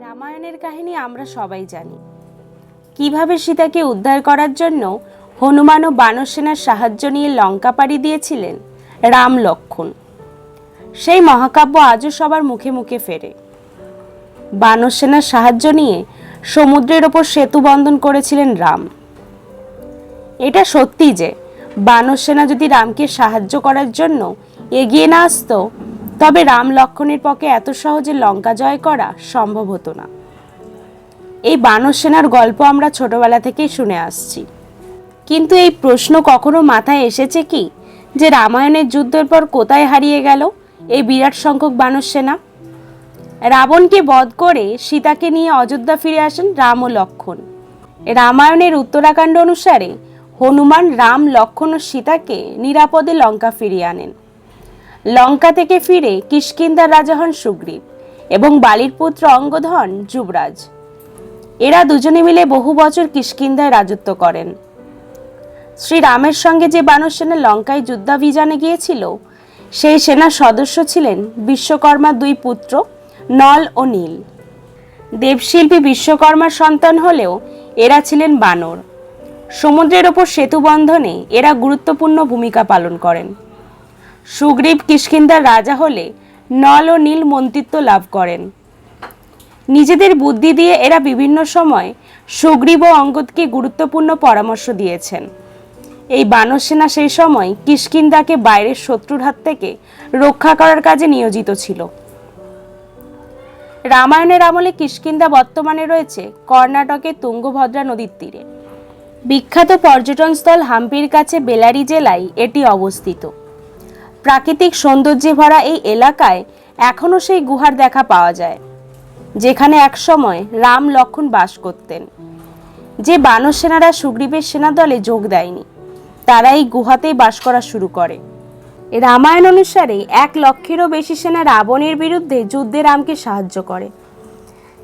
রামায়ণের কাহিনী আমরা সবাই জানি। কীভাবে সীতাকে উদ্ধার করার জন্য হনুমান ও বানর সেনার সাহায্য নিয়ে লঙ্কা পাড়ি দিয়েছিলেন? রাম লক্ষণ। সেই মহাকাব্য আজও সবার মুখে মুখে ফেরে। বানর সেনার সাহায্য নিয়ে সমুদ্রের ওপর সেতু বন্ধন করেছিলেন রাম। এটা সত্যি যে বানর সেনা যদি রামকে সাহায্য করার জন্য এগিয়ে না আসতো তবে রাম লক্ষণের পক্ষে এত সহজে লঙ্কা জয় করা সম্ভব হতো না। এই বানর সেনার গল্প আমরা ছোটবেলা থেকেই শুনে আসছি। কিন্তু এই প্রশ্ন কখনো মাথায় এসেছে কি যে রামায়ণের যুদ্ধের পর কোথায় হারিয়ে গেল এই বিরাট সংখ্যক বানর সেনা রাবণকে বধ করে সীতাকে নিয়ে অযোধ্যা ফিরে আসেন রাম ও লক্ষণ। রামায়ণের উত্তরাকাণ্ড অনুসারে হনুমান, রাম, লক্ষণ ও সীতাকে নিরাপদে লঙ্কা ফিরিয়ে আনেন। লঙ্কা থেকে ফিরে কিষ্কিন্দার রাজা হন সুগ্রীব এবং বালির পুত্র অঙ্গধন যুবরাজ। এরা দুজনে মিলে বহু বছর কিষ্কিন্দায় রাজত্ব করেন। শ্রী রামের সঙ্গে যে বানর সেনা লঙ্কায় যুদ্ধাভিযানে গিয়েছিল, সেই সেনার সদস্য ছিলেন বিশ্বকর্মার দুই পুত্র নল ও নীল। দেবশিল্পী বিশ্বকর্মার সন্তান হলেও এরা ছিলেন বানর। সমুদ্রের ওপর সেতু বন্ধনে এরা গুরুত্বপূর্ণ ভূমিকা পালন করেন। সুগ্রীব কিষ্কিন্দার রাজা হলে নল ও নীল মন্ত্রিত্ব লাভ করেন। নিজেদের বুদ্ধি দিয়ে এরা বিভিন্ন সময় সুগ্রীব ও অঙ্গদকে গুরুত্বপূর্ণ পরামর্শ দিয়েছেন। এই বানর সেনা সেই সময় কিষ্কিন্দাকে বাইরের শত্রুর হাত থেকে রক্ষা করার কাজে নিয়োজিত ছিল। রামায়ণের আমলে কিষ্কিন্দা বর্তমানে রয়েছে কর্ণাটকের তুঙ্গভদ্রা নদীর তীরে। বিখ্যাত পর্যটনস্থল হাম্পির কাছে বেলারি জেলায় এটি অবস্থিত। প্রাকৃতিক সৌন্দর্যে ভরা এই এলাকায় এখনও সেই গুহার দেখা পাওয়া যায়, যেখানে একসময় রাম লক্ষণ বাস করতেন। যে বানর সেনারা সুগ্রীবের সেনা দলে যোগ দেয়নি, তারা এই গুহাতেই বাস করা শুরু করে। রামায়ণ অনুসারে এক লক্ষেরও বেশি সেনা রাবণের বিরুদ্ধে যুদ্ধে রামকে সাহায্য করে।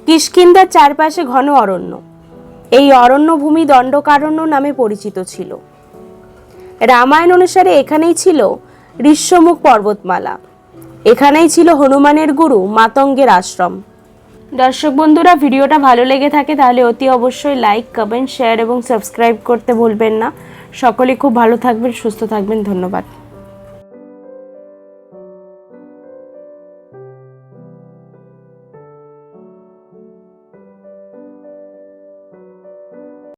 কিষ্কিন্দার চারপাশে ঘন অরণ্য, এই অরণ্য ভূমি দণ্ডকারণ্য নামে পরিচিত ছিল। রামায়ণ অনুসারে এখানেই ছিল ঋষ্যমুখ পর্বতমালা। এখানেই ছিল হনুমানের গুরু মাতঙ্গের আশ্রম। দর্শক বন্ধুরা, ভিডিওটা ভালো লেগে থাকে তাহলে অতি অবশ্যই লাইক কমেন্ট শেয়ার এবং সাবস্ক্রাইব করতে ভুলবেন না। সকলে খুব ভালো থাকবেন, সুস্থ থাকবেন, ধন্যবাদ।